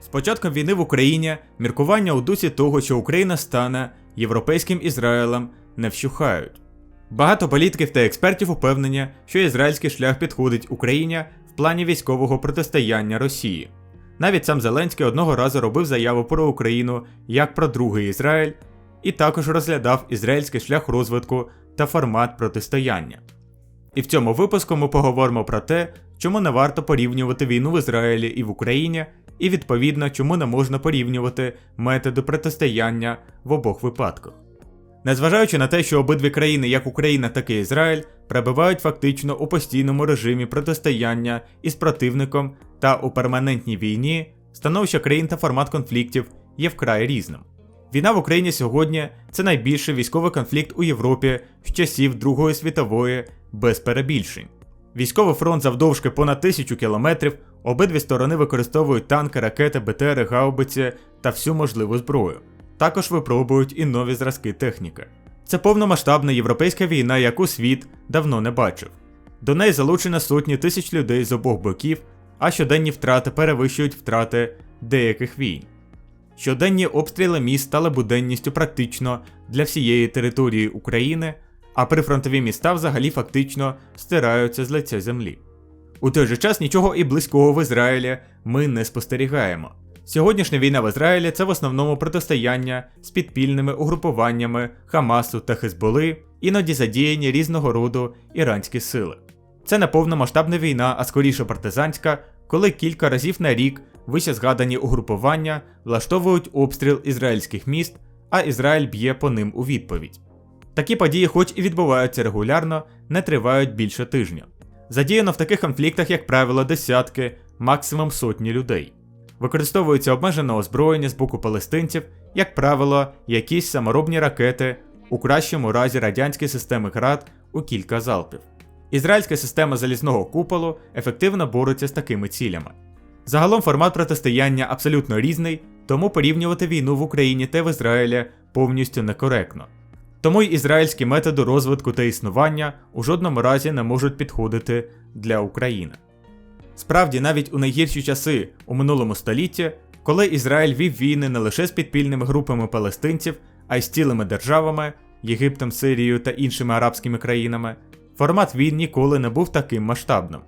З початком війни в Україні міркування у дусі того, що Україна стане європейським Ізраїлем, не вщухають. Багато політиків та експертів упевнені, що ізраїльський шлях підходить Україні в плані військового протистояння Росії. Навіть сам Зеленський одного разу робив заяву про Україну як про другий Ізраїль, і також розглядав ізраїльський шлях розвитку та формат протистояння. І в цьому випуску ми поговоримо про те, чому не варто порівнювати війну в Ізраїлі і в Україні, і відповідно, чому не можна порівнювати методи протистояння в обох випадках. Незважаючи на те, що обидві країни, як Україна, так і Ізраїль, перебувають фактично у постійному режимі протистояння із противником та у перманентній війні, становище країн та формат конфліктів є вкрай різним. Війна в Україні сьогодні це найбільший військовий конфлікт у Європі з часів Другої світової без перебільшень. Військовий фронт завдовжки понад тисячу кілометрів, обидві сторони використовують танки, ракети, БТРи, гаубиці та всю можливу зброю. Також випробують і нові зразки техніки. Це повномасштабна європейська війна, яку світ давно не бачив. До неї залучено сотні тисяч людей з обох боків, а щоденні втрати перевищують втрати деяких війн. Щоденні обстріли міст стали буденністю практично для всієї території України, а прифронтові міста взагалі фактично стираються з лиця землі. У той же час нічого і близького в Ізраїлі ми не спостерігаємо. Сьогоднішня війна в Ізраїлі це в основному протистояння з підпільними угрупуваннями Хамасу та Хезболи, іноді задіяні різного роду іранські сили. Це не повномасштабна війна, а скоріше партизанська, коли кілька разів на рік вище згадані угрупування влаштовують обстріл ізраїльських міст, а Ізраїль б'є по ним у відповідь. Такі події, хоч і відбуваються регулярно, не тривають більше тижня. Задіяно в таких конфліктах, як правило, десятки, максимум сотні людей. Використовується обмежене озброєння з боку палестинців, як правило, якісь саморобні ракети, у кращому разі радянські системи град у кілька залпів. Ізраїльська система залізного куполу ефективно бореться з такими цілями. Загалом формат протистояння абсолютно різний, тому порівнювати війну в Україні та в Ізраїлі повністю некоректно. Тому й ізраїльські методи розвитку та існування у жодному разі не можуть підходити для України. Справді, навіть у найгірші часи у минулому столітті, коли Ізраїль вів війни не лише з підпільними групами палестинців, а й з цілими державами Єгиптом, Сирією та іншими арабськими країнами, формат війн ніколи не був таким масштабним.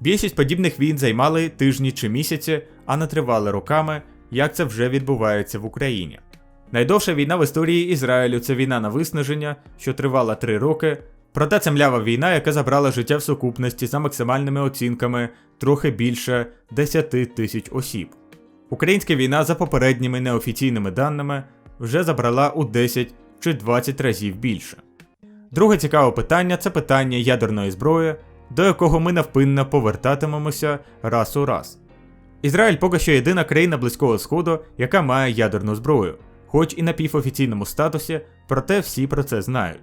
Більшість подібних війн займали тижні чи місяці, а не тривали роками, як це вже відбувається в Україні. Найдовша війна в історії Ізраїлю це війна на виснаження, що тривала 3 роки, проте це млява війна, яка забрала життя в сукупності за максимальними оцінками трохи більше 10 тисяч осіб. Українська війна, за попередніми неофіційними даними, вже забрала у 10 чи 20 разів більше. Друге цікаве питання це питання ядерної зброї, до якого ми навпинно повертатимемося раз у раз. Ізраїль поки що єдина країна Близького Сходу, яка має ядерну зброю, хоч і на півофіційному статусі, проте всі про це знають.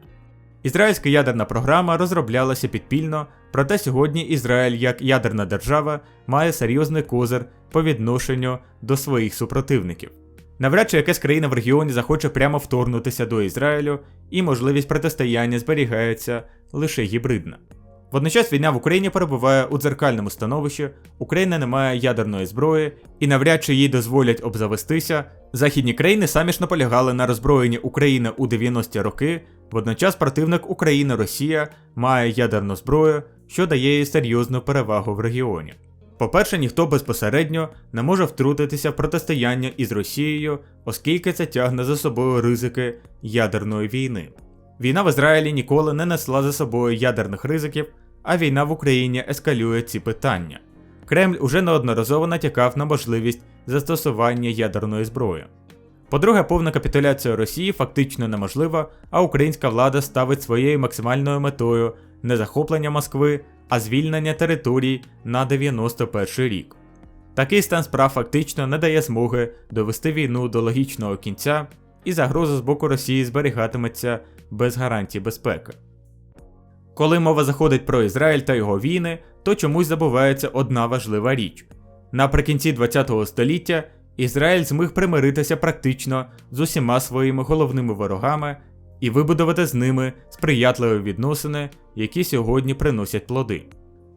Ізраїльська ядерна програма розроблялася підпільно, проте сьогодні Ізраїль як ядерна держава має серйозний козир по відношенню до своїх супротивників. Навряд чи якась країна в регіоні захоче прямо вторгнутися до Ізраїлю, і можливість протистояння зберігається лише гібридна. Водночас війна в Україні перебуває у дзеркальному становищі, Україна не має ядерної зброї, і навряд чи їй дозволять обзавестися. Західні країни самі ж наполягали на роззброєнні України у 90-ті роки. Водночас противник України Росія має ядерну зброю, що дає їй серйозну перевагу в регіоні. По-перше, ніхто безпосередньо не може втрутитися в протистояння із Росією, оскільки це тягне за собою ризики ядерної війни. Війна в Ізраїлі ніколи не несла за собою ядерних ризиків, а війна в Україні ескалює ці питання. Кремль уже неодноразово натякав на можливість застосування ядерної зброї. По-друге, повна капітуляція Росії фактично неможлива, а українська влада ставить своєю максимальною метою не захоплення Москви, а звільнення територій на 91 рік. Такий стан справ фактично не дає змоги довести війну до логічного кінця, і загроза з боку Росії зберігатиметься без гарантій безпеки. Коли мова заходить про Ізраїль та його війни, то чомусь забувається одна важлива річ. Наприкінці ХХ століття Ізраїль зміг примиритися практично з усіма своїми головними ворогами і вибудувати з ними сприятливі відносини, які сьогодні приносять плоди.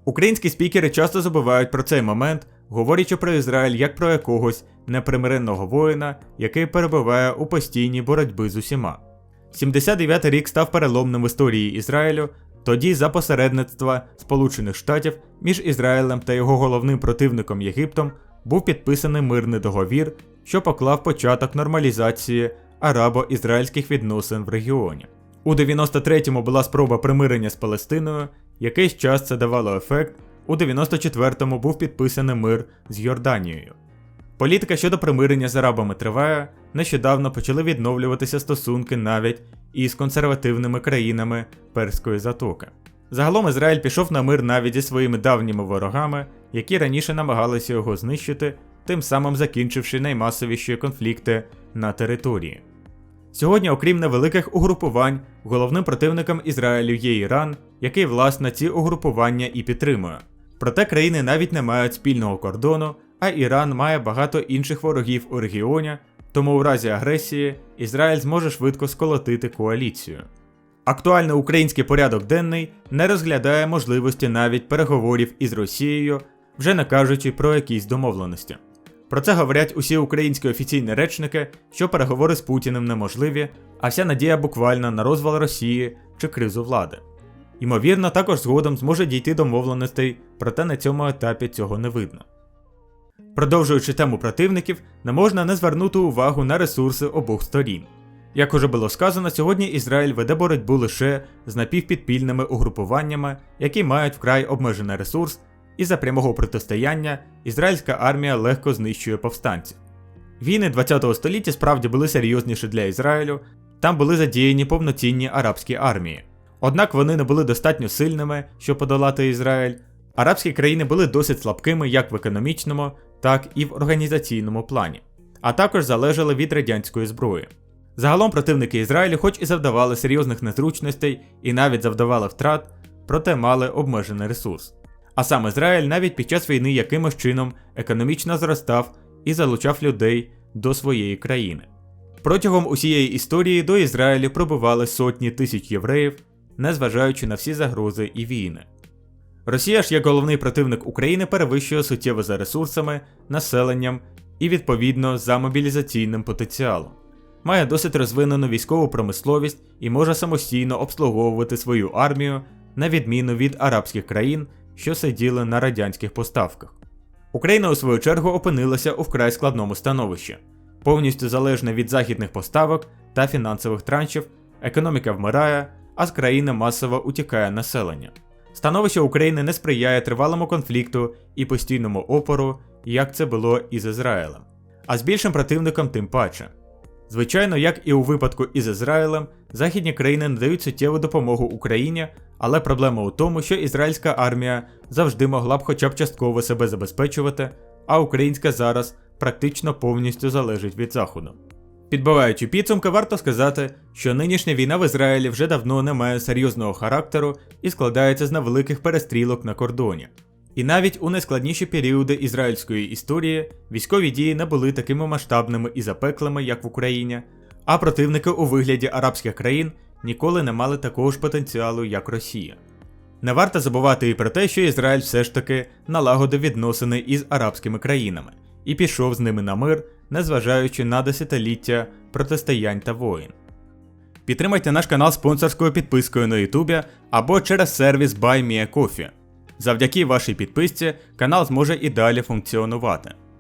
Українські спікери часто забувають про цей момент, говорячи про Ізраїль як про якогось непримиренного воїна, який перебуває у постійній боротьбі з усіма. 79-й рік став переломним в історії Ізраїлю, тоді за посередництва Сполучених Штатів між Ізраїлем та його головним противником Єгиптом був підписаний мирний договір, що поклав початок нормалізації арабо-ізраїльських відносин в регіоні. У 93-му була спроба примирення з Палестиною, якийсь час це давало ефект. У 94-му був підписаний мир з Йорданією. Політика щодо примирення з арабами триває, нещодавно почали відновлюватися стосунки навіть із консервативними країнами Перської затоки. Загалом Ізраїль пішов на мир навіть зі своїми давніми ворогами, які раніше намагалися його знищити, тим самим закінчивши наймасовіші конфлікти на території. Сьогодні, окрім невеликих угрупувань, головним противником Ізраїлю є Іран, який власне ці угрупування і підтримує. Проте країни навіть не мають спільного кордону, а Іран має багато інших ворогів у регіоні, тому у разі агресії Ізраїль зможе швидко сколотити коаліцію. Актуальний український порядок денний не розглядає можливості навіть переговорів із Росією, вже не кажучи про якісь домовленості. Про це говорять усі українські офіційні речники, що переговори з Путіним неможливі, а вся надія буквально на розвал Росії чи кризу влади. Ймовірно, також згодом зможе дійти домовленостей, проте на цьому етапі цього не видно. Продовжуючи тему противників, не можна не звернути увагу на ресурси обох сторін. Як уже було сказано, сьогодні Ізраїль веде боротьбу лише з напівпідпільними угрупуваннями, які мають вкрай обмежений ресурс, і за прямого протистояння ізраїльська армія легко знищує повстанців. Війни ХХ століття справді були серйозніші для Ізраїлю, там були задіяні повноцінні арабські армії. Однак вони не були достатньо сильними, щоб подолати Ізраїль. Арабські країни були досить слабкими як в економічному, так і в організаційному плані, а також залежали від радянської зброї. Загалом противники Ізраїлю, хоч і завдавали серйозних незручностей і навіть завдавали втрат, проте мали обмежений ресурс. А сам Ізраїль навіть під час війни якимось чином економічно зростав і залучав людей до своєї країни. Протягом усієї історії до Ізраїлю пробували сотні тисяч євреїв, незважаючи на всі загрози і війни. Росія ж як головний противник України перевищує суттєво за ресурсами, населенням і відповідно за мобілізаційним потенціалом. Має досить розвинену військову промисловість і може самостійно обслуговувати свою армію, на відміну від арабських країн, що сиділи на радянських поставках. Україна у свою чергу опинилася у вкрай складному становищі, повністю залежна від західних поставок та фінансових траншів, економіка вмирає, а з країни масово утікає населення. Становище України не сприяє тривалому конфлікту і постійному опору, як це було із Ізраїлем, а з більшим противником тим паче. Звичайно, як і у випадку із Ізраїлем, західні країни надають суттєву допомогу Україні, але проблема у тому, що ізраїльська армія завжди могла б хоча б частково себе забезпечувати, а українська зараз практично повністю залежить від Заходу. Підбиваючи підсумки, варто сказати, що нинішня війна в Ізраїлі вже давно не має серйозного характеру і складається з невеликих перестрілок на кордоні. І навіть у найскладніші періоди ізраїльської історії військові дії не були такими масштабними і запеклими, як в Україні, а противники у вигляді арабських країн ніколи не мали такого ж потенціалу, як Росія. Не варто забувати і про те, що Ізраїль все ж таки налагодив відносини із арабськими країнами і пішов з ними на мир, незважаючи на десятиліття протистоянь та воїн. Підтримайте наш канал спонсорською підпискою на Ютубі або через сервіс BuyMeACoffee. Завдяки вашій підписці канал зможе і далі функціонувати.